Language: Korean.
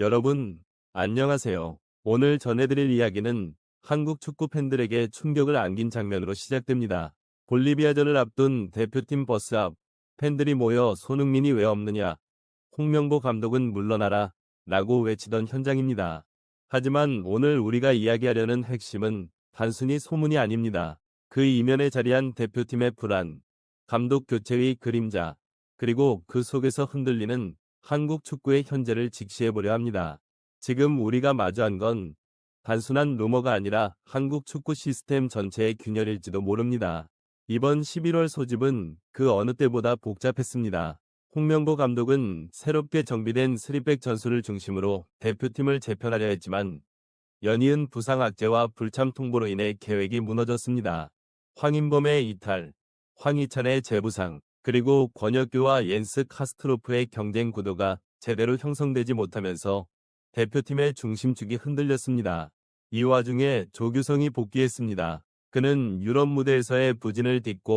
여러분, 안녕하세요. 오늘 전해드릴 이야기는 한국 축구 팬들에게 충격을 안긴 장면으로 시작됩니다. 볼리비아전을 앞둔 대표팀 버스 앞 팬들이 모여 손흥민이 왜 없느냐, 홍명보 감독은 물러나라 라고 외치던 현장입니다. 하지만 오늘 우리가 이야기하려는 핵심은 단순히 소문이 아닙니다. 그 이면에 자리한 대표팀의 불안, 감독 교체의 그림자, 그리고 그 속에서 흔들리는 한국 축구의 현재를 직시해보려 합니다. 지금 우리가 마주한 건 단순한 루머가 아니라 한국 축구 시스템 전체의 균열일지도 모릅니다. 이번 11월 소집은 그 어느 때보다 복잡했습니다. 홍명보 감독은 새롭게 정비된 스리백 전술을 중심으로 대표팀을 재편하려 했지만 연이은 부상 악재와 불참 통보로 인해 계획이 무너졌습니다. 황인범의 이탈, 황희찬의 재부상, 그리고 권혁규와 옌스 카스트로프의 경쟁 구도가 제대로 형성되지 못하면서 대표팀의 중심축이 흔들렸습니다. 이 와중에 조규성이 복귀했습니다. 그는 유럽 무대에서의 부진을 딛고